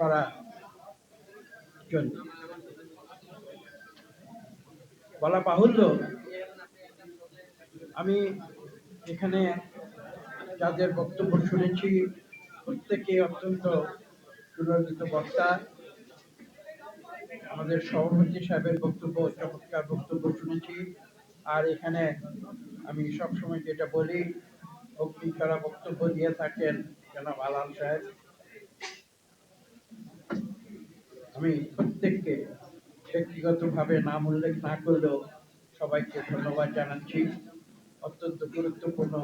করা জন্য। বলা বাহুল্য, আমি এখানে যাদের বক্তব্য শুনেছি, প্রত্যেকে অত্যন্ত সুললিত বক্তা। আমাদের সভাপতি সাহেবের বক্তব্য, চমৎকার বক্তব্য শুনেছি। আর এখানে আমি সবসময় যেটা বলি অগ্নি ছাড়া বক্তব্য দিয়ে থাকেন জনাব আলাল সাহেব। আমি প্রত্যেককে ব্যক্তিগতভাবে নাম উল্লেখ না করলেও সবাইকে ধন্যবাদ জানাচ্ছি। অত্যন্ত গুরুত্বপূর্ণ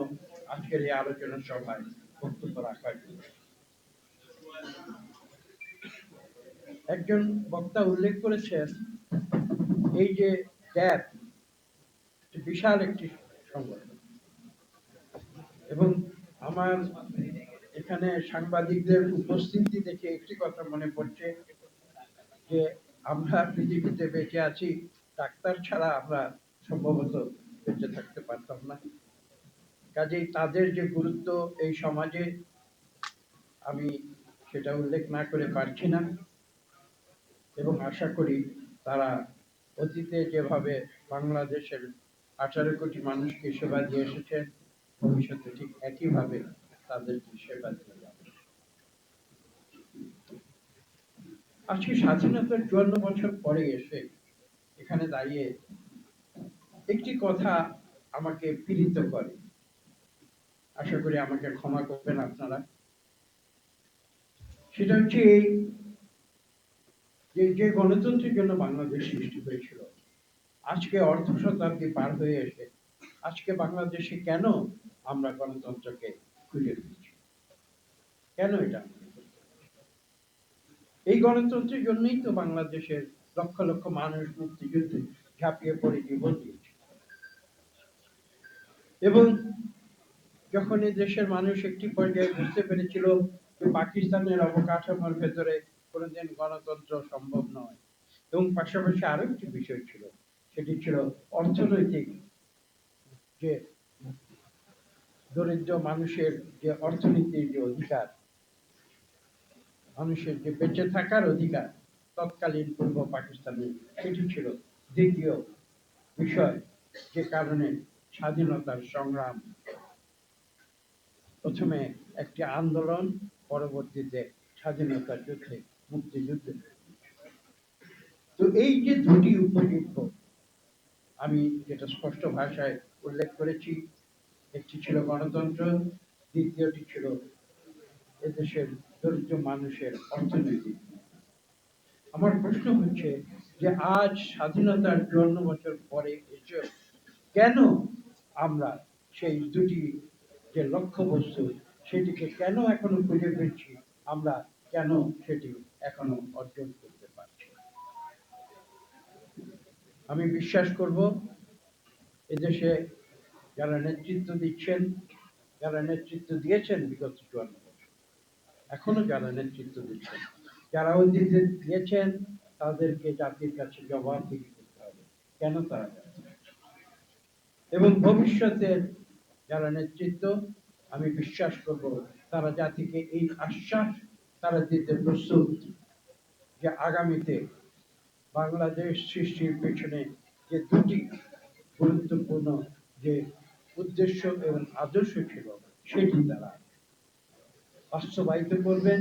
আজকের এই আলোচনা সভায় বক্তব্য রাখার জন্য। একজন বক্তা উল্লেখ করেছেন, এই যে ট্যাব বিশাল একটি সংগঠন। এবং আমার এখানে সাংবাদিকদের উপস্থিতি দেখে একটি কথা মনে পড়ছে যে আমরা পৃথিবীতে বেঁচে আছি, ডাক্তার ছাড়া আমরা সম্ভবত বেঁচে থাকতে পারতাম না। কাজেই তাদের যে গুরুত্ব এই সমাজে, আমি সেটা উল্লেখ না করে পারছি না। এবং আশা করি তারা অতীতে যেভাবে বাংলাদেশের আঠারো কোটি মানুষকে সেবা দিয়ে এসেছে ভবিষ্যতে ঠিক একইভাবে তাদেরকে সেবা দিয়ে আজকে স্বাধীনতার চুয়ান্ন বছর পরে এসে এখানে দাঁড়িয়ে একটি কথা আমাকে পীড়িত করে। আশা করি আমাকে ক্ষমা করবেন আপনারা। সেটা হচ্ছে এই যে যে গণতন্ত্রের জন্য বাংলাদেশ সৃষ্টি হয়েছিল, আজকে অর্ধ শতাব্দী পার হয়ে এসে আজকে বাংলাদেশে কেন আমরা গণতন্ত্রকে খুঁজে পেয়েছি? কেন এটা? এই গণতন্ত্রের জন্যই তো বাংলাদেশের লক্ষ লক্ষ মানুষ মুক্তিযুদ্ধে ঝাঁপিয়ে পড়ে জীবন দিয়েছে। এবং যখন এই দেশের মানুষ একটি পর্যায়ে বুঝতে পেরেছিল যে পাকিস্তানের অবকাঠামোর ভেতরে কোনোদিন গণতন্ত্র সম্ভব নয়, এবং পাশাপাশি আরও একটি বিষয় ছিল, সেটি ছিল অর্থনৈতিক যে দরিদ্র মানুষের যে অর্থনীতির যে অধিকার মানুষের যে বেঁচে থাকার অধিকার তৎকালীন পূর্ব পাকিস্তানে, সেটি ছিল দ্বিতীয় বিষয় যে কারণে স্বাধীনতার সংগ্রাম। প্রথমে একটি আন্দোলন, পরবর্তীতে স্বাধীনতার যুদ্ধে, মুক্তিযুদ্ধে। তো এই যে দুটি উপযুক্ত, আমি যেটা স্পষ্ট ভাষায় উল্লেখ করেছি, একটি ছিল গণতন্ত্র, দ্বিতীয়টি ছিল এদেশের দরিদ্র মানুষের অর্থনৈতিক আমার প্রশ্ন হচ্ছে যে আজ স্বাধীনতার চুয়ান্ন বছর পরে এসে কেন আমরা সেই দুটি যে লক্ষ্য বস্তু সেটিকে কেন এখনও খুঁজে পেয়েছি, আমরা কেন সেটি এখনও অর্জন করতে পারছি আমি বিশ্বাস করব, এদেশে যারা নেতৃত্ব দিচ্ছেন, যারা নেতৃত্ব দিয়েছেন বিগত চুয়ান্ন এখনও যারা নেতৃত্ব দিচ্ছেন, যারা অতীতে দিয়েছেন, তাদেরকে জাতির কাছে জবাবদিহি করতে হবে। কেন তারা এবং ভবিষ্যতের যারা নেতৃত্ব, আমি বিশ্বাস করব তারা জাতিকে এই আশ্বাস তারা দিতে প্রস্তুত যে আগামীতে বাংলাদেশ সৃষ্টির পেছনে যে দুটি গুরুত্বপূর্ণ যে উদ্দেশ্য এবং আদর্শ ছিল, সেটি তারা বাস্তবায়িত করবেন